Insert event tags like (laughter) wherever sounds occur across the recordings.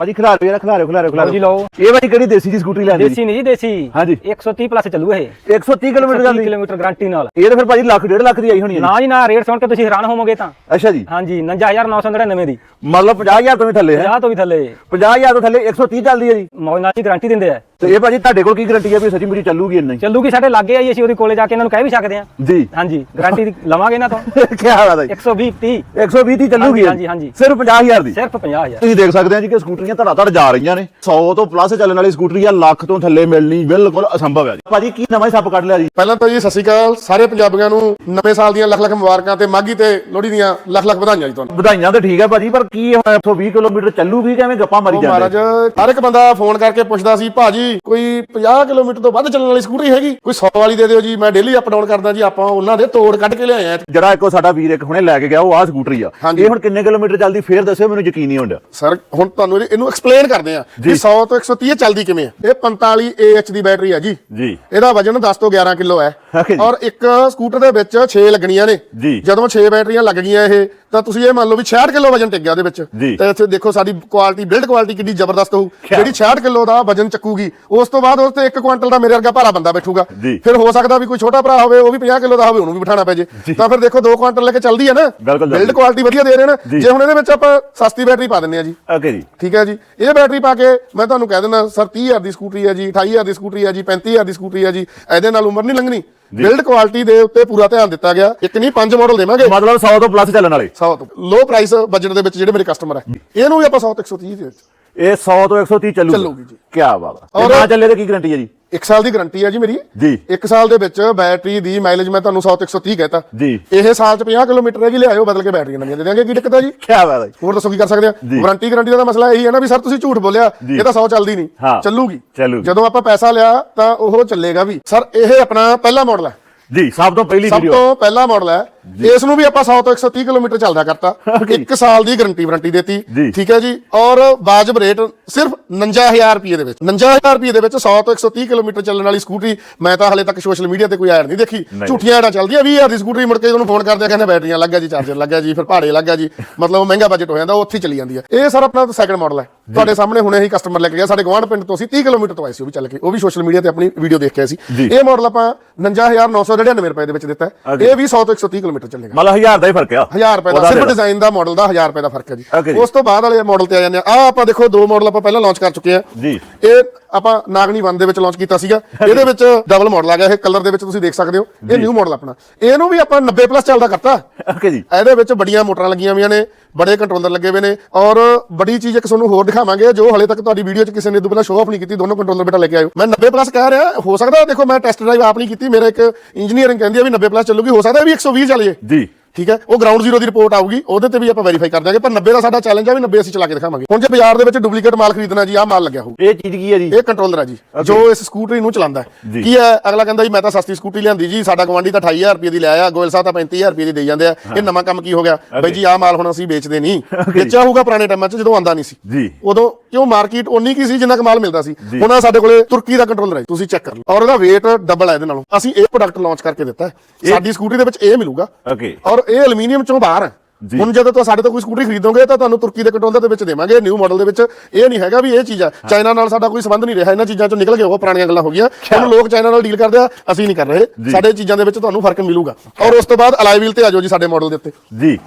ਭਾਜੀ ਖਿਲਾਰੇ ਯਾਰ ਖਿਲਾਰੇ ਖਿਲਾਰੇ ਲਓ ਜੀ ਲਓ। ਇਹ ਭਾਜੀ ਕਿਹੜੀ ਦੇਸੀ ਦੀ ਸਕੂਟਰੀ ਲੈਂਦੀ ਦੇਸੀ ਨਹੀਂ ਜੀ ਦੇਸੀ। ਹਾਂਜੀ। 130 ਪਲੱਸ ਚੱਲੂ ਇਹ। 130 ਕਿਲੋਮੀਟਰ 130 ਜਾਂਦੀ ਕਿਲੋਮੀਟਰ ਗਾਰੰਟੀ ਨਾਲ। ਇਹ ਤਾਂ ਫਿਰ ਭਾਜੀ ਲੱਖ ਡੇਢ ਲੱਖ ਦੀ ਆਈ ਹੋਣੀ ਹੈ ਨਾ ਜੀ ਨਾ ਰੇਟ ਸੁਣ ਕੇ ਤੁਸੀਂ ਹੈਰਾਨ ਹੋਵੋਗੇ ਤਾਂ। ਜੀ। ਅੱਛਾ ਜੀ। ਹਾਂਜੀ 59999 ਦੀ। ਮਤਲਬ 50000 ਤੋਂ ਵੀ ਥੱਲੇ ਹੈ। 50 ਤੋਂ ਵੀ ਥੱਲੇ। 50000 ਤੋਂ ਥੱਲੇ 130 ਚੱਲਦੀ ਹੈ ਜੀ। ਮੌਜ ਨਾਲ ਦੀ ਗਾਰੰਟੀ ਦਿੰਦੇ ਆ। ਤੇ ਇਹ ਭਾਜੀ ਤੁਹਾਡੇ ਕੋਲ ਕੀ ਗਾਰੰਟੀ ਹੈ ਵੀ ਸੱਚੀ ਮੇਰੀ ਚੱਲੂਗੀ ਇੰਨਾ ਹੀ? ਚੱਲੂਗੀ ਸਾਡੇ ਲਾਗੇ ਆਈ ਅਸੀਂ ਉਹਦੇ ਕੋਲੇ ਜਾ ਕੇ ਇਹਨਾਂ ਨੂੰ ਕਹਿ ਵੀ ਸਕਦੇ ਆ ਜੀ। ਹਾਂਜੀ ਗਾਰੰਟੀ ਲਵਾਂਗੇ ਨਾ ਤੋਂ। (laughs) ਕੀ ਹਾਲ ਹੈ ਜੀ। 120 30 120 ਦੀ ਚੱਲੂਗੀ ਹਾਂਜੀ, ਹਾਂਜੀ। ਸਿਰਫ 50000 ਦੀ? ਸਿਰਫ 50000 ਤੁਸੀਂ ਦੇਖ ਸਕਦੇ ਆ ਜੀ ਕਿ ਸਕੂਟਰੀਆਂ ਧੜਾ ਧੜ ਜਾ ਰਹੀਆਂ ਨੇ। 100 ਤੋਂ ਪਲੱਸ ਚੱਲਣ ਵਾਲੀ ਸਕੂਟਰੀ ਆ ਲੱਖ ਤੋਂ ਥੱਲੇ ਮਿਲਣੀ ਬਿਲਕੁਲ ਅਸੰਭਵ ਹੈ ਜੀ। ਭਾਜੀ ਕੀ ਨਵਾਂ ਹੀ ਸੱਪ ਕੱਢ ਲਿਆ ਜੀ? ਪਹਿਲਾਂ ਤਾਂ ਜੀ ਸਤਿ ਸ਼੍ਰੀ ਅਕਾਲ। ਸਾਰੇ ਪੰਜਾਬੀਆਂ ਨੂੰ ਨਵੇਂ ਸਾਲ ਦੀਆਂ ਲੱਖ ਲੱਖ ਮੁਬਾਰਕਾਂ ਤੇ ਮਾਘੀ ਤੇ ਲੋਹੜੀ ਦੀਆਂ ਲੱਖ ਲੱਖ ਵਧਾਈਆਂ ਜੀ ਤੁਹਾਨੂੰ। ਵਧਾਈਆਂ ਤਾਂ ਠੀਕ ਹੈ ਭਾਜੀ ਪਰ ਕੀ ਹੁਣ 120 ਕਿਲੋਮੀਟਰ ਚੱਲੂਗੀ ਕਿਵੇਂ ਗੱਪਾਂ ਮਾਰੀ ਜਾਂਦੇ? ਮਹਾਰਾਜ ਹਰ ਇੱਕ ਬੰਦਾ ਫੋਨ ਕਰਕੇ ਪੁੱਛਦਾ ਸੀ ਭਾਜੀ ਕੋਈ 50 ਕਿਲੋਮੀਟਰ ਤੋਂ ਵੱਧ ਚੱਲਣ ਵਾਲੀ ਸਕੂਟਰੀ ਹੈਗੀ? ਕੋਈ 100 ਵਾਲੀ ਦੇ ਦਿਓ ਜੀ ਮੈਂ ਡੇਲੀ ਅਪ ਡਾਊਨ ਕਰਦਾ ਜੀ ਆਪਾਂ ਉਹਨਾਂ ਦੇ ਤੋੜ ਕੱਢ ਕੇ ਲਿਆਏ ਆ ਜਿਹੜਾ ਇੱਕੋ ਸਾਡਾ ਵੀਰ ਇੱਕ ਹੁਣੇ ਲੈ ਕੇ ਗਿਆ ਉਹ ਆ ਸਕੂਟਰੀ ਆ। ਇਹ ਹੁਣ ਕਿੰਨੇ ਕਿਲੋਮੀਟਰ ਚੱਲਦੀ ਫੇਰ ਦੱਸਿਓ ਮੈਨੂੰ ਯਕੀਨ ਨਹੀਂ ਹੁੰਦਾ। ਸਰ ਹੁਣ ਤੁਹਾਨੂੰ ਇਹਨੂੰ ਐਕਸਪਲੇਨ ਕਰਦੇ ਆ ਕਿ 100 ਤੋਂ 130 ਚੱਲਦੀ ਕਿਵੇਂ ਆ। ਇਹ 45 AH ਦੀ ਬੈਟਰੀ ਆ ਜੀ। ਜੀ। ਇਹਦਾ ਵਜਨ 10 ਤੋਂ 11 ਕਿਲੋ ਹੈ। ਜੀ। ਔਰ ਇੱਕ ਸਕੂਟਰ ਦੇ ਵਿੱਚ 6 ਲੱਗਣੀਆਂ ਨੇ। ਜੀ। ਜਦੋਂ 6 ਬੈਟਰੀਆਂ ਲੱਗ ਗਈਆਂ ਇਹ ਤਾਂ ਤੁਸੀਂ ਇਹ ਮੰਨ ਲਓ ਵੀ 66 ਕਿਲੋ ਵਜਨ ਟਿਕ ਗਿਆ ਉਹਦੇ ਵਿੱਚ। ਜੀ। ਤੇ ਇੱਥੇ ਦੇਖੋ ਸਾਡੀ ਕੁਆਲਿਟੀ ਬਿਲਡ ਕੁਆਲਿਟੀ ਕਿੰਨੀ ਜ਼ਬਰਦਸਤ ਹੋਊ? ਜਿਹੜੀ 66 ਕਿਲੋ ਦਾ ਵਜਨ ਚੱਕੂਗੀ ਉਸ ਤੋਂ ਬਾਅਦ ਉਸ ਤੇ 1 ਕੁਇੰਟਲ ਦਾ ਮੇਰੇ ਵਰਗਾ ਭਾਰਾ ਬੰਦਾ ਬੈਠੂਗਾ। ਫਿਰ ਹੋ ਸਕਦਾ ਵੀ ਕੋਈ ਛੋਟਾ ਭਰਾ ਹੋਵੇ ਉਹ ਵੀ 50 ਕਿਲੋ ਦਾ ਹੋਵੇ ਉਹਨੂੰ ਵੀ ਬਿਠਾਣਾ ਪੈ ਜੇ। ਤਾਂ ਫਿਰ ਦੇਖੋ 2 ਕੁਇੰਟਲ ਲੈ ਕੇ ਚੱਲਦੀ ਹੈ ਨਾ। ਬਿਲਡ। ਕੁਆਲਿਟੀ ਵਧੀਆ ਦੇ ਰਹੇ ਨੇ। ਜੀ। ਜੇ ਹੁਣ ਇਹਦੇ ਵਿੱਚ ਆਪਾਂ ਸਸਤੀ ਬੈਟਰੀ ਪਾ ਦਿੰਨੇ ਆ ਜੀ। ਓਕੇ ਜੀ। ਠੀਕ ਹੈ ਜੀ। ਇਹ ਬੈਟਰੀ ਪਾ ਕੇ ਮੈਂ ਤੁਹਾਨੂੰ ਕਹਿ ਦਿੰਦਾ ਸਰ 30000 ਦੀ ਸਕੂਟਰੀ ਹੈ ਜੀ 28000 ਦੀ ਸਕੂਟਰੀ ਹੈ ਜੀ 35000 ਦੀ ਸਕੂਟਰੀ ਹੈ ਜੀ ਇਹਦੇ ਨਾਲ ਉਮਰ ਨਹੀਂ ਲੰਘਣੀ। ਬਿਲਡ ਕੁਆਲਿਟੀ ਦੇ ਉੱਤੇ ਪੂਰਾ ਧਿਆਨ ਦਿੱਤਾ ਗਿਆ। ਇੱਕ ਨਹੀਂ ਪੰਜ ਮਾਡਲ ਦੇਵਾਂਗੇ। ਮਤਲਬ 100 ਤੋਂ ਪਲੱਸ ਚੱਲਣ ਵਾਲੇ। 100 ਤੋਂ। ਲੋ ਪ੍ਰਾਈਸ ਬਜਟ ਦੇ ਵਿੱਚ ਜਿਹੜੇ ਮੇਰੇ ਕਸਟਮਰ ਹੈ ਇਹਨੂੰ ਵੀ ਆਪਾਂ 100 ਤੋਂ 130 ਦੇ ਵਿੱਚ। ਇਹ 100 ਤੋਂ 130 ਚੱਲੂਗੀ ਚੱਲੂਗੀ ਜੀ। ਕੀ ਬਾਤ ਹੈ ਨਾ ਚੱਲੇ ਤਾਂ ਕੀ ਗਾਰੰਟੀ ਹੈ ਜੀ ਇੱਕ ਸਾਲ ਦੀ ਗਾਰੰਟੀ ਹੈ ਜੀ ਮੇਰੀ ਜੀ। ਇੱਕ ਸਾਲ ਦੇ ਵਿੱਚ ਬੈਟਰੀ ਦੀ ਮਾਈਲੇਜ ਮੈਂ ਤੁਹਾਨੂੰ 100 ਤੋਂ 130 ਕਹਿਤਾ ਜੀ। ਇਹ ਸਾਲ ਚ 50 ਕਿਲੋਮੀਟਰ ਹੈ ਜੀ ਲਿਆਇਓ ਬਦਲ ਕੇ ਬੈਟਰੀਆਂ ਨਵੀਆਂ ਦੇ ਦਿਆਂਗੇ ਕੀ ਦਿੱਕਤ ਹੈ ਜੀ ਕੀ ਬਾਤ ਹੈ ਜੀ? ਹੋਰ ਦੱਸੋ ਕੀ ਕਰ ਸਕਦੇ ਆ ਜੀ। ਵਾਰੰਟੀ ਗਾਰੰਟੀ ਦਾ ਮਸਲਾ ਇਹੀ ਹੈ ਨਾ ਵੀ ਸਰ ਤੁਸੀਂ ਝੂਠ ਬੋਲਿਆ। ਇਹ ਤਾਂ 100 ਚੱਲਦੀ ਨਹੀਂ। ਚੱਲੂਗੀ। ਜਦੋਂ ਆਪਾਂ ਪੈਸਾ ਲਿਆ ਤਾਂ ਉਹ ਚੱਲੇਗਾ ਵੀ ਸਰ ਇਹ ਆਪਣਾ ਪਹਿਲਾ ਮਾਡਲ ਹੈ ਜੀ ਸਭ ਤੋਂ ਪਹਿਲੀ ਸਭ ਵੀਡੀਓ ਤੋਂ ਪਹਿਲਾ ਮਾਡਲ ਹੈ ਇਸ ਨੂੰ ਵੀ ਆਪਾਂ 100 ਤੋਂ 130 ਕਿਲੋਮੀਟਰ ਚੱਲਦਾ ਕਰਤਾ. ਇੱਕ ਸਾਲ ਦੀ ਗਾਰੰਟੀ ਵਾਰੰਟੀ ਦੇਤੀ। ਠੀਕ ਹੈ ਜੀ। ਔਰ ਵਾਜਬ ਰੇਟ ਸਿਰਫ 59000 ਰੁਪਏ ਦੇ ਵਿੱਚ। 59000 ਰੁਪਏ ਦੇ ਵਿੱਚ 100 ਤੋਂ 130 ਕਿਲੋਮੀਟਰ ਚੱਲਣ ਵਾਲੀ ਸਕੂਟਰੀ ਮੈਂ ਤਾਂ ਹਲੇ ਤੱਕ ਸੋਸ਼ਲ ਮੀਡੀਆ ਤੇ ਕੋਈ ਐਡ ਨਹੀਂ ਦੇਖੀ। ਝੂਠੀਆਂ ਐਡਾਂ ਚੱਲਦੀਆਂ 20000 ਦੀ ਸਕੂਟਰੀ ਮੁੜ ਕੇ ਉਹਨੂੰ ਫੋਨ ਕਰਦੇ ਕਹਿੰਦੇ ਬੈਟਰੀਆਂ ਲੱਗ ਜੀ ਚਾਰਜਰ ਲੱਗ ਗਿਆ ਜੀ ਫਿਰ ਭਾੜੇ ਲੱਗ ਜੀ। ਮਤਲਬ ਮਹਿੰਗਾ ਬਜਟ ਹੋ ਜਾਂਦਾ ਉਹ ਉੱਥੇ ਚਲੀ ਜਾਂਦੀ ਹੈ ਇਹ ਸਰ ਆਪਣਾ ਸੈਕੰਡ ਮਾਡਲ ਹੈ। ਤੁਹਾਡੇ ਸਾਹਮਣੇ ਹੁਣੇ ਹੀ ਕਸਟਮਰ ਲੈ ਕੇ ਗਿਆ। ਸਾਡੇ ਗਵਾਂਢ ਪਿੰਡ ਤੋਂ ਅਸੀਂ 30 ਕਿਲੋਮੀਟਰ ਤੋਂ ਆਏ ਸੀ ਉਹ ਵੀ ਚੱਲ ਕੇ। ਉਹ ਵੀ ਸੋਸ਼ਲ ਮੀਡੀਆ ਤੇ ਆਪਣੀ ਵੀਡੀਓ ਦੇਖ ਕੇ ਆਏ ਸੀ। ਇਹ ਮਾਡਲ ਆਪਾਂ 59999 ਰੁਪਏ ਦੇ ਵਿੱਚ ਦਿੱਤਾ. ਇਹ ਵੀ 100 ਤੋਂ 130 ਕਿਲੋਮੀਟਰ ਚੱਲੇਗਾ। ਮਤਲਬ 1000 ਦਾ ਹੀ ਫ਼ਰਕ ਆ। 1000 ਰੁਪਏ ਦਾ ਸਿਰਫ ਡਿਜ਼ਾਈਨ ਦਾ ਮਾਡਲ ਦਾ 1000 ਰੁਪਏ ਦਾ ਫ਼ਰਕ ਹੈ ਜੀ। ਉਸ ਤੋਂ ਬਾਅਦ ਵਾਲੇ ਮਾਡਲ ਤੇ ਆ ਜਾਂਦੇ ਆ। ਆਹ ਆਪਾਂ ਦੇਖੋ ਦੋ ਮਾਡਲ ਆਪਾਂ ਪਹਿਲਾਂ ਲਾਂਚ ਕਰ ਚੁੱਕੇ ਆ। ਜੀ। ਇਹ ਆਪਾਂ ਨਾਗਣੀ 1 ਦੇ ਵਿੱਚ ਲਾਂਚ ਕੀਤਾ ਸੀਗਾ। ਇਹਦੇ ਵਿੱਚ ਡਬਲ ਮਾਡਲ ਆ ਗਿਆ। ਇਹ ਕਲਰ ਦੇ ਵਿੱਚ ਤੁਸੀਂ ਦੇਖ ਸਕਦੇ ਹੋ। ਇਹ ਨਿਊ ਮਾਡਲ ਆਪਣਾ। ਇਹਨੂੰ ਵੀ ਆਪਾਂ 90 ਪਲੱਸ ਚੱਲਦਾ ਕਰਤਾ। ਓਕੇ ਜੀ। ਇਹਦੇ ਵਿੱਚ ਬੜੀਆਂ ਮੋਟਰਾਂ ਲੱਗੀਆਂ ਹੋਈਆਂ ਨੇ। ਬੜੇ ਕੰਟਰੋਲਰ ਲੱਗੇ ਹੋਏ ਨੇ ਔਰ ਬੜੀ ਚੀਜ਼ ਇੱਕ ਤੁਹਾਨੂੰ ਹੋਰ ਦਿਖਾਵਾਂਗੇ, ਜੋ ਹਲੇ ਤੱਕ ਤੁਹਾਡੀ ਵੀਡੀਓ 'ਚ ਕਿਸੇ ਨੇ ਦੁਬਾਰਾ ਪਹਿਲਾਂ ਸ਼ੋਅ ਆਫ ਨਹੀਂ ਕੀਤੀ, ਦੋਨੋਂ ਕੰਟਰੋਲਰ ਬੇਟਾ ਲੈ ਕੇ ਆਇਓ। ਮੈਂ 90 ਪਲੱਸ ਕਹਿ ਰਿਹਾ, ਹੋ ਸਕਦਾ, ਦੇਖੋ ਮੈਂ ਟੈਸਟ ਡਰਾਈਵ ਆਪ ਨਹੀਂ ਕੀਤੀ, ਮੇਰਾ ਇੱਕ ਇੰਜੀਨੀਅਰਿੰਗ ਕਹਿੰਦੀ ਆ ਵੀ 90 ਪਲੱਸ ਚੱਲੂਗੀ, ਹੋ ਸਕਦਾ ਇਹ ਵੀ 120 ਚੱਲੇ ਜੀ। ਠੀਕ ਹੈ? ਉਹ ਗਰਾਊਂਡ ਜ਼ੀਰੋ ਦੀ ਰਿਪੋਰਟ ਆਊਗੀ ਉਹਦੇ ਤੇ ਵੀ ਆਪਾਂ ਵੈਰੀਫਾਈ ਕਰ ਦਾਂਗੇ ਪਰ 90 ਦਾ ਸਾਡਾ ਚੈਲੰਜ ਆ ਵੀ 90 ਅਸੀਂ ਚਲਾ ਕੇ ਦਿਖਾਵਾਂਗੇ। ਹੁਣ ਜੇ ਬਾਜ਼ਾਰ ਦੇ ਵਿੱਚ ਡੁਪਲੀਕੇਟ ਮਾਲ ਖਰੀਦਣਾ ਜੀ ਆਹ ਮਾਲ ਲੱਗਿਆ ਹੋਊ। ਇਹ ਚੀਜ਼ ਕੀ ਹੈ ਜੀ? ਇਹ ਕੰਟਰੋਲਰ ਹੈ ਜੀ ਜੋ ਇਸ ਸਕੂਟਰੀ ਨੂੰ ਚਲਾਉਂਦਾ ਹੈ। ਕੀ ਹੈ? ਅਗਲਾ ਕਹਿੰਦਾ ਜੀ ਮੈਂ ਤਾਂ ਸਸਤੀ ਸਕੂਟਰੀ ਲਿਆਂਦੀ ਜੀ ਸਾਡਾ ਗਵਾਂਢੀ ਤਾਂ 28000 ਰੁਪਏ ਦੀ ਲਿਆਇਆ ਗੋਇਲ ਸਾਹਿਬ ਤਾਂ 35000 ਰੁਪਏ ਦੀ ਦੇਈ ਜਾਂਦੇ ਆ। ਇਹ ਨਵਾਂ ਕੰਮ ਕੀ ਹੋ ਗਿਆ? ਬਈ ਜੀ ਆਹ ਮਾਲ ਹੁਣ ਅਸੀਂ ਵੇਚਦੇ ਨਹੀਂ। ਵੇਚਿਆ ਹੋਊਗਾ ਪੁਰਾਣੇ ਟਾਈਮਾਂ 'ਚ ਜਦੋਂ ਆਂਦਾ ਨਹੀਂ ਸੀ। ਜੀ। ਉਦੋਂ ਕਿਉਂ ਮਾਰਕੀਟ ਉਨੀ ਕੀ ਸੀ ਜਿੰਨਾ ਕਮਾਲ ਮਿਲਦਾ ਸੀ? ਹੁਣ ਆਹ ਸਾਡੇ ਕੋਲੇ ਤੁਰਕੀ ਦਾ ਕੰਟਰੋਲਰ ਹੈ ਤੁਸੀਂ ਚੈੱਕ ਕਰ ਲਓ। ਔਰ ਉਹਦਾ weight ਡਬਲ ਹੈ ਇਹਦੇ ਨਾਲੋਂ। ਅਸੀਂ ਇਹ ਪ੍ਰੋਡਕਟ ਲਾਂਚ ਕਰਕੇ ਦਿੱਤਾ ਸਾਡੀ ਸਕੂਟਰੀ ਦੇ ਵਿੱਚ ਇਹ ਮਿਲੂਗਾ। ਓਕੇ ਔਰ ਇਹ ਐਲੂਮੀਨੀਅਮ ਚੋਂ ਬਾਹਰ ਹੈ। ਹੁਣ ਜਦੋਂ ਤੋਂ ਸਾਡੇ ਤੋਂ ਕੋਈ ਸਕੂਟਰੀ ਖਰੀਦੋਗੇ ਤਾਂ ਤੁਹਾਨੂੰ ਤੁਰਕੀ ਦੇ ਕੰਟਰੋਲਰ ਦੇ ਵਿੱਚ ਦੇਵਾਂਗੇ ਨਿਊ ਮਾਡਲ ਦੇ ਵਿੱਚ। ਇਹ ਨਹੀਂ ਹੈਗਾ ਵੀ ਇਹ ਚੀਜ਼ ਆ। ਚਾਈਨਾ ਨਾਲ ਸਾਡਾ ਕੋਈ ਸੰਬੰਧ ਨਹੀਂ ਰਿਹਾ। ਇਹਨਾਂ ਚੀਜ਼ਾਂ ਚੋਂ ਨਿਕਲ ਗਏ ਉਹ ਪੁਰਾਣੀਆਂ ਗੱਲਾਂ ਹੋ ਗਈਆਂ। ਹੁਣ ਲੋਕ ਚਾਈਨਾ ਨਾਲ ਡੀਲ ਕਰਦੇ ਆ ਅਸੀਂ ਨਹੀਂ ਕਰ ਰਹੇ। ਸਾਡੇ ਚੀਜ਼ਾਂ ਦੇ ਵਿੱਚ ਤੁਹਾਨੂੰ ਫ਼ਰਕ ਮਿਲੂਗਾ। ਔਰ ਉਸ ਤੋਂ ਬਾਅਦ ਅਲਾਈ ਵੀਲ ਤੇ ਆ ਜਾਓ ਜੀ ਸਾਡੇ ਮਾਡਲ ਦੇ ਉੱਤੇ। ਜੀ।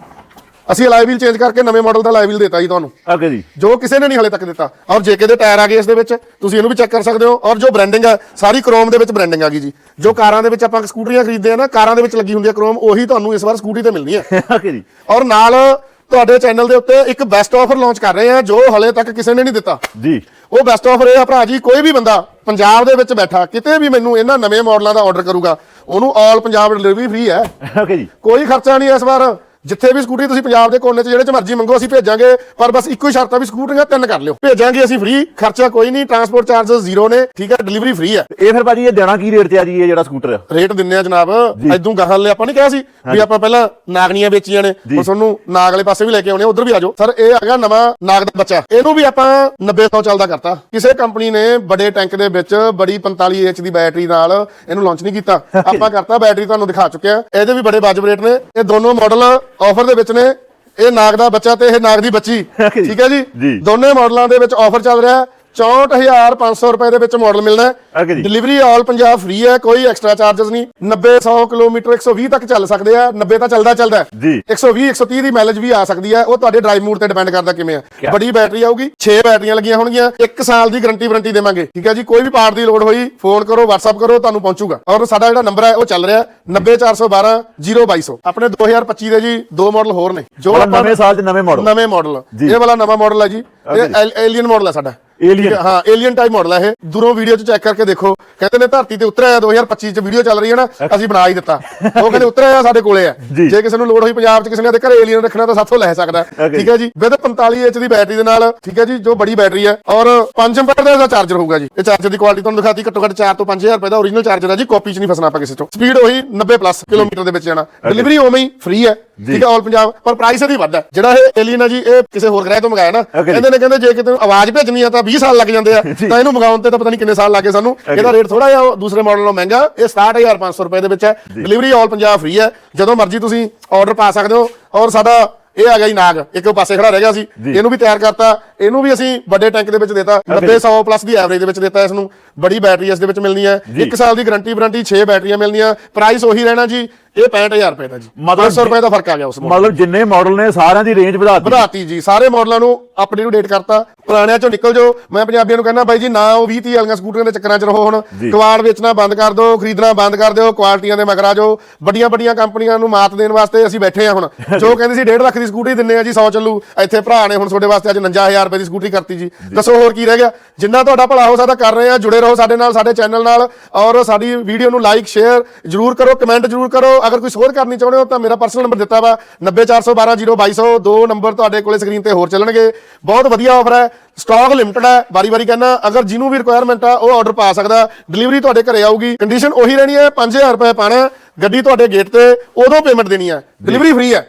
ਅਸੀਂ ਅਲਾਈ ਵੀਲ ਚੇਂਜ ਕਰਕੇ ਨਵੇਂ ਮਾਡਲ ਦਾ ਅਲਾਈ ਵੀਲ ਦਿੱਤਾ ਜੀ ਤੁਹਾਨੂੰ। ਓਕੇ ਜੀ। ਜੋ ਕਿਸੇ ਨੇ ਨਹੀਂ ਹਲੇ ਤੱਕ ਦਿੱਤਾ। ਔਰ ਜੇਕੇ ਦੇ ਟਾਇਰ ਆ ਗਏ ਇਸ ਦੇ ਵਿੱਚ ਤੁਸੀਂ ਇਹਨੂੰ ਵੀ ਚੈੱਕ ਕਰ ਸਕਦੇ ਹੋ। ਔਰ ਜੋ ਬ੍ਰਾਂਡਿੰਗ ਹੈ ਸਾਰੀ ਕ੍ਰੋਮ ਦੇ ਵਿੱਚ ਬ੍ਰਾਂਡਿੰਗ ਆ ਗਈ ਜੀ। ਜੋ ਕਾਰਾਂ ਦੇ ਵਿੱਚ ਆਪਾਂ ਸਕੂਟਰੀਆਂ ਖਰੀਦਦੇ ਆ ਨਾ ਕਾਰਾਂ ਦੇ ਵਿੱਚ ਲੱਗੀ ਹੁੰਦੀ ਹੈ ਕ੍ਰੋਮ ਉਹੀ ਤੁਹਾਨੂੰ ਇਸ ਵਾਰ ਸਕੂਟਰੀ ਤੇ ਮਿਲਣੀ ਹੈ ਓਕੇ (laughs) ਜੀ। ਔਰ ਨਾਲ ਤੁਹਾਡੇ ਚੈਨਲ ਦੇ ਉੱਤੇ ਇੱਕ ਬੈਸਟ ਆਫਰ ਲਾਂਚ ਕਰ ਰਹੇ ਆ ਜੋ ਹਲੇ ਤੱਕ ਕਿਸੇ ਨੇ ਨਹੀਂ ਦਿੱਤਾ। ਜੀ। ਉਹ ਬੈਸਟ ਆਫਰ ਇਹ ਆ ਭਰਾ ਜੀ ਕੋਈ ਵੀ ਬੰਦਾ ਪੰਜਾਬ ਦੇ ਵਿੱਚ ਬੈਠਾ ਕਿਤੇ ਵੀ ਮੈਨੂੰ ਇਹਨਾਂ ਨਵੇਂ ਮਾਡਲਾਂ ਦਾ ਆਰਡਰ ਕਰੂਗਾ ਉਹਨੂੰ ਆਲ ਪੰਜਾਬ ਡਿਲੀਵਰੀ ਫ੍ਰੀ ਹੈ। ਓਕੇ ਜੀ। ਕੋਈ ਖਰਚਾ ਨਹੀਂ ਇਸ ਵਾਰ। ਜਿੱਥੇ ਵੀ ਸਕੂਟਰੀ ਤੁਸੀਂ ਪੰਜਾਬ ਦੇ ਕੋਨੇ 'ਚ ਜਿਹੜੇ 'ਚ ਮਰਜ਼ੀ ਮੰਗੋ ਅਸੀਂ ਭੇਜਾਂਗੇ ਪਰ ਬਸ ਇੱਕੋ ਹੀ ਸ਼ਰਤ ਆ ਵੀ ਸਕੂਟਰੀਆਂ ਤਿੰਨ ਕਰ ਲਿਓ। ਭੇਜਾਂਗੇ ਅਸੀਂ ਫ੍ਰੀ ਖਰਚਾ ਕੋਈ ਨਹੀਂ ਟਰਾਂਸਪੋਰਟ ਚਾਰजेस ਜ਼ੀਰੋ ਨੇ ਠੀਕ ਹੈ ਡਿਲੀਵਰੀ ਫ੍ਰੀ ਹੈ। ਇਹ ਫਿਰ ਭਾਜੀ ਇਹ ਦੇਣਾ ਕੀ ਰੇਟ ਤੇ ਆ ਜੀ ਇਹ ਜਿਹੜਾ ਸਕੂਟਰ? ਰੇਟ ਦਿੰਨੇ ਆ ਜਨਾਬ ਐਦੋਂ ਗਾਹਾਂ ਲੈ ਆਪਾਂ ਨਹੀਂ ਕਿਹਾ ਸੀ ਵੀ ਆਪਾਂ ਪਹਿਲਾਂ ਨਾਗਣੀਆਂ ਵੇਚੀਆਂ ਨੇ। ਹੁਣ ਤੁਹਾਨੂੰ ਨਾਗ ਵਾਲੇ ਪਾਸੇ ਵੀ ਲੈ ਕੇ ਆਉਣੇ ਉਧਰ ਵੀ ਆ ਜਾਓ। ਸਰ ਇਹ ਹੈਗਾ ਨਵਾਂ ਨਾਗ ਦਾ ਬੱਚਾ। ਇਹਨੂੰ ਵੀ ਆਪਾਂ 90 ਤੋਂ ਚੱਲਦਾ ਕਰਤਾ। ਕਿਸੇ ਕੰਪਨੀ ਨੇ ਬੜੇ ਟੈਂਕ ਦੇ ਵਿੱਚ ਬੜੀ 45 ਇੰਚ ਦੀ ਬੈਟਰੀ ਨਾਲ ਇਹਨੂੰ ਲਾਂਚ ਨਹੀਂ ਕੀਤਾ। (laughs) ਆਪਾਂ ਕਰਤਾ ਬੈਟਰੀ ਤੁਹਾਨੂੰ ਦਿਖਾ ਚੁੱਕਿਆ। ਇਹਦੇ ਵੀ ਬੜੇ ਵਾਜਬ ਰੇਟ ਨੇ। ਇਹ ਦੋਨੋਂ ਮਾਡਲ ਆਫਰ ਦੇ ਵਿੱਚ ਨੇ ਇਹ ਨਾਗ ਦਾ ਬੱਚਾ ਤੇ ਇਹ ਨਾਗ ਦੀ ਬੱਚੀ। ਠੀਕ ਹੈ ਜੀ ਜੀ। ਦੋਨੇ ਮਾਡਲਾਂ ਦੇ ਵਿੱਚ ਆਫਰ ਚੱਲ ਰਿਹਾ ਹੈ 64500 ਰੁਪਏ ਦੇ ਵਿੱਚ ਮਾਡਲ ਮਿਲਣਾ Okay ਹੈ ਜੀ। ਡਿਲੀਵਰੀ ਆਲ ਪੰਜਾਬ ਫ੍ਰੀ ਹੈ ਕੋਈ ਐਕਸਟਰਾ ਚਾਰजेस ਨਹੀਂ। 90 100 ਕਿਲੋਮੀਟਰ 120 ਤੱਕ ਚੱਲ ਸਕਦੇ ਆ। 90 ਤਾਂ ਚੱਲਦਾ ਚੱਲਦਾ ਹੈ। ਜੀ। 120 130 ਦੀ ਮਾਈਲੇਜ ਵੀ ਆ ਸਕਦੀ ਹੈ। ਉਹ ਤੁਹਾਡੇ ਡਰਾਈਵ ਮੂਡ ਤੇ ਡਿਪੈਂਡ ਕਰਦਾ ਕਿਵੇਂ ਆ। ਬੜੀ ਬੈਟਰੀ ਆਊਗੀ 6 ਬੈਟਰੀਆਂ ਲੱਗੀਆਂ ਹੋਣਗੀਆਂ। 1 ਸਾਲ ਦੀ ਗਾਰੰਟੀ ਵਾਰੰਟੀ ਦੇਵਾਂਗੇ। ਠੀਕ ਹੈ ਜੀ? ਕੋਈ ਵੀ ਪਾਰਟ ਦੀ ਲੋੜ ਹੋਈ ਫੋਨ ਕਰੋ WhatsApp ਕਰੋ ਤੁਹਾਨੂੰ ਪਹੁੰਚੂਗਾ। ਔਰ ਸਾਡਾ ਜਿਹੜਾ ਨੰਬਰ ਹੈ ਉਹ ਚੱਲ ਰਿਹਾ 90412 0222 ਆਪਣੇ 2025 ਦੇ ਜੀ ਦੋ ਮਾਡਲ ਹੋਰ ਨੇ। ਜੋ ਮਤਲਬ ਆਪਾਂ ਨਵੇਂ ਸਾਲ 'ਚ ਨਵੇਂ ਮਾਡਲ ਨਵੇਂ ਮਾਡਲ। ਇਹ ਵਾਲਾ ਨਵਾਂ ਮਾਡਲ ਹੈ ਜੀ। ਇਹ ਏਲੀਅਨ ਮਾਡਲ ਹੈ ਸਾਡਾ। ਠੀਕ ਹੈ, ਏਲੀਅਨ ਟਾਈਪ ਮਾਡਲ ਹੈ ਇਹ। ਦੂਰੋਂ ਵੀਡੀਓ 'ਚ ਚੈੱਕ ਕਰਕੇ ਦੇਖੋ। ਕਹਿੰਦੇ ਨੇ ਧਰਤੀ ਤੇ ਉਤਰਿਆ 2025 'ਚ ਵੀਡੀਓ ਚੱਲ ਰਹੀ ਹੈ ਨਾ (laughs) ਅਸੀਂ ਬਣਾ ਹੀ ਦਿੱਤਾ। ਉਹ ਕਹਿੰਦੇ ਉਤਰਿਆ ਸਾਡੇ ਕੋਲੇ ਆ। ਜੀ। ਕਿਸੇ ਨੂੰ ਲੋੜ ਹੋਈ ਪੰਜਾਬ 'ਚ ਕਿਸੇ ਨੇ ਦੇ ਘਰੇ ਏਲੀਅਨ ਰੱਖਣਾ ਤਾਂ ਸਾਥੋਂ ਲੈ ਸਕਦਾ। ਠੀਕ ਹੈ ਜੀ? ਵਿਦ 45 ਇੰਚ ਦੀ ਬੈਟਰੀ ਦੇ ਨਾਲ ਠੀਕ ਹੈ ਜੀ ਜੋ ਬੜੀ ਬੈਟਰੀ ਹੈ। ਔਰ 5 ਐਂਪੀਅਰ ਦਾ ਇਹਦਾ ਚਾਰਜਰ ਹੋਊਗਾ ਜੀ। ਇਹ ਚਾਰਜਰ ਦੀ ਕੁਆਲਿਟੀ ਤੁਹਾਨੂੰ ਦਿਖਾਤੀ ਘੱਟੋ ਘੱਟ 4 ਤੋਂ 5000 ਰੁਪਏ ਦਾ ਓਰੀਜਨਲ ਚਾਰਜਰ ਹੈ ਜੀ। ਕਾਪੀ 'ਚ ਨਹੀਂ ਫਸਣਾ ਆਪਾਂ ਕਿਸੇ ਤੋਂ ਸਪੀਡ ਉਹੀ 90 ਪਲੱਸ ਕਿਲੋਮੀਟਰ ਦੇ ਵਿੱਚ ਜਾਣਾ। ਡਿਲੀਵਰੀ ਉਵੇਂ ਹੀ ਫ੍ਰੀ ਹੈ। ਠੀਕ ਹੈ ਆਲ ਪੰਜਾਬ। ਪਰ ਪ੍ਰਾਈਸ ਇਹਦੀ ਵੱਧ ਹੈ। ਜਿਹੜਾ ਇਹ ਏਲੀਅਨ ਹੈ ਜੀ ਇਹ ਕਿਸੇ ਹੋਰ ਗ੍ਰਹਿ ਤੋਂ ਮੰਗਾਇਆ ਨਾ। ਕਹਿੰਦੇ ਨੇ ਕਹਿੰਦੇ ਜੇ ਕਿਤੇ ਆਵਾਜ਼ ਭੇਜਣੀ ਆ ਤਾਂ 20 ਸਾਲ ਲੱਗ ਜਾਂਦੇ ਆ। (laughs) ਤਾਂ ਇਹਨੂੰ ਮੰਗਾਉਣ ਤੇ ਤਾਂ ਪਤਾ ਨਹੀਂ ਕਿੰਨੇ ਸਾਲ ਲੱਗੇ ਸਾਨੂੰ। ਇਹਦਾ ਰੇਟ ਥੋੜਾ ਜਿਹਾ ਦੂਸਰੇ ਮਾਡਲ ਨਾਲੋਂ ਮਹਿੰਗਾ। ਇਹ 67500 ਰੁਪਏ ਦੇ ਵਿੱਚ ਹੈ। ਡਿਲੀਵਰੀ ਆਲ ਪੰਜਾਬ ਫ੍ਰੀ ਹੈ। ਜਦੋਂ ਮਰਜ਼ੀ ਤੁਸੀਂ ਆਰਡਰ ਪਾ ਸਕਦੇ ਹੋ। ਔਰ ਸਾਡਾ ਇਹ ਆ ਗਿਆ ਜੀ ਨਾਗ। ਇੱਕ ਪਾਸੇ ਖੜਾ ਰਹਿ ਗਿਆ ਸੀ। ਇਹਨੂੰ ਵੀ ਤਿਆਰ ਕਰਤਾ। ਇਹਨੂੰ ਵੀ ਅਸੀਂ ਵੱਡੇ ਟੈਂਕ ਦੇ ਵਿੱਚ ਦੇਤਾ 90 100 ਪਲੱਸ ਦੀ ਐਵਰੇਜ ਦੇ ਵਿੱਚ ਦੇਤਾ ਇਸ ਨੂੰ ਬੜੀ ਬੈਟਰੀ ਇਸ ਦੇ ਵਿੱਚ ਮਿਲਣੀ ਹੈ। ਇੱਕ ਸਾਲ ਦੀ ਗਾਰੰਟੀ ਵਾਰੰਟੀ 6 ਬੈਟਰੀਆਂ ਮਿਲਣੀਆਂ। ਪ੍ਰਾਈਸ ਉਹੀ ਰਹਿਣਾ ਜੀ ਇਹ 65000 ਰੁਪਏ ਦਾ ਜੀ। ਮਤਲਬ 500 ਰੁਪਏ ਦਾ ਫ਼ਰਕ ਆ ਗਿਆ ਉਸ ਮਤਲਬ ਜਿੰਨੇ ਮਾਡਲ ਨੇ ਸਾਰਿਆਂ ਦੀ ਰੇਂਜ ਵਧਾਤੀ ਵਧਾਤੀ ਜੀ ਸਾਰੇ ਮਾਡਲਾਂ ਨੂੰ ਅਪਡੇਟ ਡੇਟ ਕਰਤਾ। ਪੁਰਾਣਿਆਂ ਚੋਂ ਨਿਕਲ ਜਾਓ। ਮੈਂ ਪੰਜਾਬੀਆਂ ਨੂੰ ਕਹਿੰਦਾ ਬਾਈ ਜੀ ਨਾ ਉਹ 20 30 ਵਾਲੀਆਂ ਸਕੂਟਰਾਂ ਦੇ ਚੱਕਰਾਂ 'ਚ ਰਹੋ ਹੁਣ। ਕਵਾੜ ਵੇਚਣਾ ਬੰਦ ਕਰ ਦਿਓ ਖਰੀਦਣਾ ਬੰਦ ਕਰ ਦਿਓ ਕੁਆਲਿਟੀਆਂ ਦੇ ਮਗਰ ਆ ਜਾਓ। ਵੱਡੀਆਂ ਵੱਡੀਆਂ ਕੰਪਨੀਆਂ ਨੂੰ ਮਾਤ ਦੇਣ ਵਾਸਤੇ ਅਸੀਂ ਬੈਠੇ ਆ ਹੁਣ। (laughs) ਜੋ ਕਹਿੰਦੇ ਸੀ 1.5 ਲੱਖ ਦੀ ਸਕੂਟਰੀ ਦਿੰਨੇ ਆ ਜੀ 100 ਚੱਲੂ। ਇੱਥੇ ਭਰਾ ਨੇ ਹੁਣ ਤੁਹਾਡੇ ਵਾਸਤੇ ਅੱਜ 59000 ਰੁਪਏ ਦੀ ਸਕੂਟਰੀ ਕਰਤੀ ਜੀ। ਦੱਸੋ ਹੋਰ ਕੀ ਰਹਿ ਗਿਆ? ਜਿੰਨਾ ਤੁਹਾਡਾ ਭਲਾ ਹੋ ਸਕਦਾ ਕਰ ਰਹੇ ਆ ਜੁੜੇ ਰਹੋ ਸਾਡੇ ਨਾਲ ਸਾਡੇ ਚੈਨਲ ਨਾਲ ਔਰ ਸਾਡੀ ਵੀਡੀਓ ਨੂੰ ਲਾਈਕ ਸ਼ੇਅਰ ਜਰੂਰ ਕਰੋ ਕਮੈਂਟ ਜਰੂਰ ਕਰੋ। ਅਗਰ ਕੋਈ ਸੋਧ ਕਰਨੀ ਚਾਹੁੰਦੇ ਹੋ ਤਾਂ ਮੇਰਾ ਪਰਸਨਲ ਨੰਬਰ ਦਿੱਤਾ ਵਾ 90412022200 ਦੋ ਨੰਬਰ ਤੁਹਾਡੇ ਕੋਲੇ ਸਕਰੀਨ ਤੇ ਹੋਰ ਚੱਲਣਗੇ। ਬਹੁਤ ਵਧੀਆ ਆਫਰ ਹੈ। ਸਟਾਕ ਲਿਮਟਡ ਹੈ। ਵਾਰੀ ਵਾਰੀ ਕਹਿੰਦਾ ਅਗਰ ਜਿਹਨੂੰ ਵੀ ਰਿਕੁਆਇਰਮੈਂਟ ਆ ਉਹ ਆਰਡਰ ਪਾ ਸਕਦਾ ਡਿਲੀਵਰੀ ਤੁਹਾਡੇ ਘਰੇ ਆਊਗੀ। ਕੰਡੀਸ਼ਨ ਉਹੀ ਰਹਿਣੀ ਹੈ 5000 ਰੁਪਏ ਪਾਣਾ ਗੱਡੀ ਤੁਹਾਡੇ ਗੇਟ ਤੇ ਉਦੋਂ ਪੇਮੈਂਟ ਦੇਣੀ ਹੈ। ਡਿਲੀਵਰੀ ਫ੍ਰੀ ਹੈ।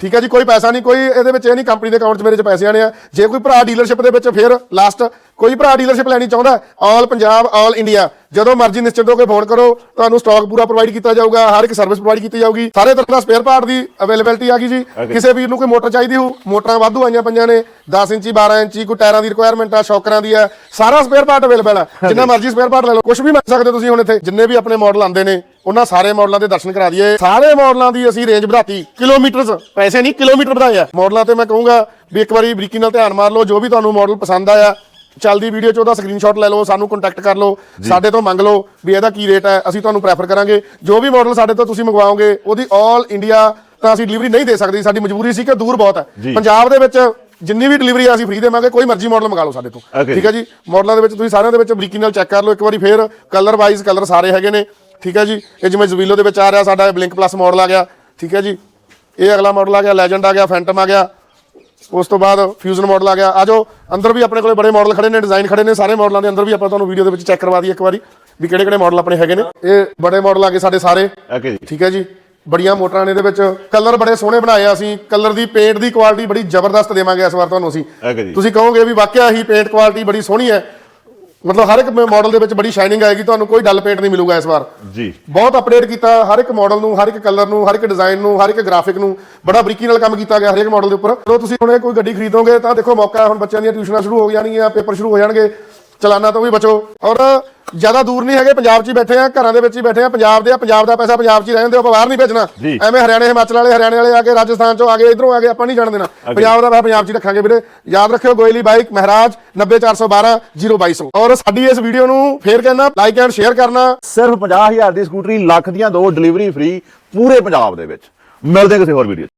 ਠੀਕ ਹੈ ਜੀ ਕੋਈ ਪੈਸਾ ਨਹੀਂ ਕੋਈ ਇਹਦੇ ਵਿੱਚ ਇਹ ਨਹੀਂ ਕੰਪਨੀ ਦੇ ਅਕਾਊਂਟ 'ਚ ਮੇਰੇ 'ਚ ਪੈਸੇ ਆਣੇ ਆ। ਜੇ ਕੋਈ ਭਰਾ ਡੀਲਰਸ਼ਿਪ ਦੇ ਵਿੱਚ ਫਿਰ ਲਾਸਟ ਕੋਈ ਭਰਾ ਡੀਲਰਸ਼ਿਪ ਲੈਣੀ ਚਾਹੁੰਦਾ ਆਲ ਪੰਜਾਬ ਆਲ ਇੰਡੀਆ ਜਦੋਂ ਮਰਜ਼ੀ ਨਿਸ਼ਚਿਤ ਹੋ ਕੇ ਫੋਨ ਕਰੋ ਤੁਹਾਨੂੰ ਸਟਾਕ ਪੂਰਾ ਪ੍ਰੋਵਾਈਡ ਕੀਤਾ ਜਾਊਗਾ ਹਰ ਇੱਕ ਸਰਵਿਸ ਪ੍ਰੋਵਾਈਡ ਕੀਤੀ ਜਾਊਗੀ। ਸਾਰੇ ਤਰ੍ਹਾਂ ਦਾ ਸਪੇਅਰ ਪਾਰਟ ਦੀ ਅਵੇਲੇਬਿਲਟੀ ਆ ਗਈ ਜੀ। ਕਿਸੇ ਵੀਰ ਨੂੰ ਕੋਈ ਮੋਟਰ ਚਾਹੀਦੀ ਹੋ ਮੋਟਰਾਂ ਵਾਧੂ ਆਈਆਂ ਪਈਆਂ ਨੇ 10 ਇੰਚੀ 12 ਇੰਚੀ ਕੋਈ ਟਾਇਰਾਂ ਦੀ ਰਿਕੁਆਇਰਮੈਂਟ ਆ ਸ਼ੌਕਰਾਂ ਦੀ ਆ ਸਾਰਾ ਸਪੇਅਰ ਪਾਰਟ ਅਵੇਲੇਬਲ ਆ। ਜਿੰਨਾ ਮਰਜ਼ੀ ਸਪੇਅਰ ਪਾਰਟ ਲੈ ਲਓ ਕੁਝ ਵੀ ਮੰਗ ਸਕਦੇ ਹੋ ਤੁਸੀਂ ਹੁਣ ਇੱਥੇ। ਜਿੰਨੇ ਵੀ ਆਪਣੇ ਮਾਡਲ ਆਉਂਦੇ ਨੇ ਉਹਨਾਂ ਸਾਰੇ ਮਾਡਲਾਂ ਦੇ ਦਰਸ਼ਨ ਕਰਾ ਦਈਏ। ਸਾਰੇ ਮਾਡਲਾਂ ਦੀ ਅਸੀਂ ਰੇਂਜ ਵਧਾਤੀ ਕਿਲੋਮੀਟਰਸ ਪੈਸੇ ਨਹੀਂ ਕਿਲੋਮੀਟਰ ਵਧਾਏ ਆ। ਮਾਡਲਾਂ ਤੇ ਮੈਂ ਕਹੂੰਗਾ ਵੀ ਇੱਕ ਵਾਰੀ ਬਰੀਕੀ ਨਾਲ ਧਿਆਨ ਮਾਰ ਲਓ ਜੋ ਵੀ ਤੁਹਾਨੂੰ ਮਾਡਲ ਪਸੰਦ ਆਇਆ ਚੱਲਦੀ ਵੀਡੀਓ 'ਚ ਉਹਦਾ ਸਕਰੀਨਸ਼ਾਟ ਲੈ ਲਓ ਸਾਨੂੰ ਕੰਟੈਕਟ ਕਰ ਲਓ ਸਾਡੇ ਤੋਂ ਮੰਗ ਲਓ ਵੀ ਇਹਦਾ ਕੀ ਰੇਟ ਹੈ ਅਸੀਂ ਤੁਹਾਨੂੰ ਪ੍ਰੈਫਰ ਕਰਾਂਗੇ। ਜੋ ਵੀ ਮਾਡਲ ਸਾਡੇ ਤੋਂ ਤੁਸੀਂ ਮੰਗਵਾਓਗੇ ਉਹਦੀ 올 ਇੰਡੀਆ ਤਾਂ ਅਸੀਂ ਡਿਲੀਵਰੀ ਨਹੀਂ ਦੇ ਸਕਦੇ। ਸਾਡੀ ਮਜਬੂਰੀ ਸੀ ਕਿ ਦੂਰ ਬਹੁਤ ਹੈ। ਪੰਜਾਬ ਦੇ ਵਿੱਚ ਜਿੰਨੀ ਵੀ ਡਿਲੀਵਰੀ ਆ ਅਸੀਂ ਫ੍ਰੀ ਦੇਵਾਂਗੇ ਕੋਈ ਮਰਜ਼ੀ ਮਾਡਲ ਮੰਗਾ ਲਓ ਸਾਡੇ ਤੋਂ। ਠੀਕ ਹੈ ਜੀ। ਮਾਡਲਾਂ ਦੇ ਵਿੱਚ ਤੁਸੀਂ ਸਾਰਿਆਂ ਦੇ ਵਿੱਚ ਬਰੀਕੀ ਨਾਲ ਚੈੱਕ ਕਰ ਲਓ ਇੱਕ ਵਾਰੀ ਫੇਰ ਕਲਰ ਵਾਈਜ਼ ਕਲਰ ਸਾਰੇ ਹੈਗੇ ਨੇ। ਠੀਕ ਹੈ ਜੀ? ਇਹ ਜਿਵੇਂ ਜ਼ਵੀਲੋ ਦੇ ਵਿੱਚ ਆ ਰਿਹਾ ਸਾਡਾ ਬਲਿੰਕ ਪਲੱਸ ਮਾਡਲ ਆ ਗਿਆ। ਠੀਕ ਹੈ ਜੀ? ਇਹ ਅਗਲਾ ਮਾਡਲ ਆ ਗਿਆ ਲੈਜੈਂਡ ਆ ਗਿਆ ਫੈਂਟਮ ਆ ਗਿਆ। ਉਸ ਤੋਂ ਬਾਅਦ ਫਿਊਜ਼ਨ ਮਾਡਲ ਆ ਗਿਆ। ਆਜੋ ਅੰਦਰ ਵੀ ਆਪਣੇ ਕੋਲੇ ਬੜੇ ਮਾਡਲ ਖੜੇ ਨੇ ਡਿਜ਼ਾਈਨ ਖੜੇ ਨੇ ਸਾਰੇ ਮਾਡਲਾਂ ਦੇ ਅੰਦਰ ਵੀ ਆਪਾਂ ਤੁਹਾਨੂੰ ਵੀਡੀਓ ਦੇ ਵਿੱਚ ਚੈੱਕ ਕਰਵਾ ਦਈਏ ਇੱਕ ਵਾਰੀ ਵੀ ਕਿਹੜੇ ਕਿਹੜੇ ਮਾਡਲ ਆਪਣੇ ਹੈਗੇ ਨੇ। ਇਹ ਬੜੇ ਮਾਡਲ ਆ ਗਏ ਸਾਡੇ ਸਾਰੇ। ਓਕੇ ਜੀ। ਠੀਕ ਹੈ ਜੀ। ਬੜੀਆਂ ਮੋਟਰਾਂ ਨੇ ਇਹਦੇ ਵਿੱਚ। ਕਲਰ ਬੜੇ ਸੋਹਣੇ ਬਣਾਏ ਆ ਅਸੀਂ। ਕਲਰ ਦੀ ਪੇਂਟ ਦੀ ਕੁਆਲਿਟੀ ਬੜੀ ਜ਼ਬਰਦਸਤ ਦੇਵਾਂਗੇ ਇਸ ਵਾਰ ਤੁਹਾਨੂੰ ਅਸੀਂ। ਤੁਸੀਂ ਕਹੋਗੇ ਵੀ ਵਾਕਿਆ ਹੀ ਪੇਂਟ ਕੁਆਲਿਟੀ ਬੜੀ ਸੋਹਣੀ ਹੈ। ਮਤਲਬ ਹਰ ਇੱਕ ਮਾਡਲ ਦੇ ਵਿੱਚ ਬੜੀ ਸ਼ਾਈਨਿੰਗ ਆਏਗੀ ਤੁਹਾਨੂੰ ਕੋਈ ਡਲ ਪੇਂਟ ਨਹੀਂ ਮਿਲੂਗਾ ਇਸ ਵਾਰ। ਜੀ। ਬਹੁਤ ਅਪਡੇਟ ਕੀਤਾ ਹਰ ਇੱਕ ਮਾਡਲ ਨੂੰ ਹਰ ਇੱਕ ਕਲਰ ਨੂੰ ਹਰ ਇੱਕ ਡਿਜ਼ਾਈਨ ਨੂੰ ਹਰ ਇੱਕ ਗ੍ਰਾਫਿਕ ਨੂੰ ਬੜਾ ਬਰੀਕੀ ਨਾਲ ਕੰਮ ਕੀਤਾ ਗਿਆ ਹਰ ਇੱਕ ਮਾਡਲ ਦੇ ਉੱਪਰ। ਜਦੋਂ ਤੁਸੀਂ ਹੁਣੇ ਕੋਈ ਗੱਡੀ ਖਰੀਦੋਗੇ ਤਾਂ ਦੇਖੋ ਮੌਕਾ ਹੈ, ਹੁਣ ਬੱਚਿਆਂ ਦੀਆਂ ਟਿਊਸ਼ਨਾਂ ਸ਼ੁਰੂ ਹੋ ਜਾਣਗੀਆਂ ਪੇਪਰ ਸ਼ੁਰੂ ਹੋ ਜਾਣਗੇ। ਚਲਾਨਾ ਤੋਂ ਵੀ ਬਚੋ। ਔਰ ਜ਼ਿਆਦਾ ਦੂਰ ਨਹੀਂ ਹੈਗੇ ਪੰਜਾਬ 'ਚ ਹੀ ਬੈਠੇ ਆ ਘਰਾਂ ਦੇ ਵਿੱਚ ਹੀ ਬੈਠੇ ਆ ਪੰਜਾਬ ਦੇ ਆ ਪੰਜਾਬ ਦਾ ਪੈਸਾ ਪੰਜਾਬ 'ਚ ਹੀ ਰਹਿਣ ਦਿਓ ਆਪਾਂ ਬਾਹਰ ਨਹੀਂ ਭੇਜਣਾ। ਐਵੇਂ ਹਰਿਆਣੇ ਹਿਮਾਚਲ ਵਾਲੇ ਹਰਿਆਣੇ ਵਾਲੇ ਆ ਕੇ ਰਾਜਸਥਾਨ 'ਚੋਂ ਆ ਗਏ ਇਧਰੋਂ ਆ ਗਏ ਆਪਾਂ ਨਹੀਂ ਜਾਣ ਦੇਣਾ। ਪੰਜਾਬ ਦਾ ਪੈਸਾ ਪੰਜਾਬ 'ਚ ਹੀ ਰੱਖਾਂਗੇ ਵੀਰੇ। ਯਾਦ ਰੱਖਿਓ ਗੋਇਲੀ ਬਾਈਕ ਮਹਾਰਾਜ 90412 0222 ਔਰ ਸਾਡੀ ਇਸ ਵੀਡੀਓ ਨੂੰ ਫੇਰ ਕਹਿਣਾ ਲਾਈਕ ਐਂਡ ਸ਼ੇਅਰ ਕਰਨਾ। ਸਿਰਫ 50000 ਦੀ ਸਕੂਟਰੀ ਲੱਖ ਦੀਆਂ ਦੋ ਡਿਲੀਵਰੀ ਫ੍ਰੀ ਪੂਰੇ ਪੰਜਾਬ ਦੇ ਵਿੱਚ। ਮਿਲਦੇ ਕਿਸੇ ਹੋਰ ਵੀਡੀਓ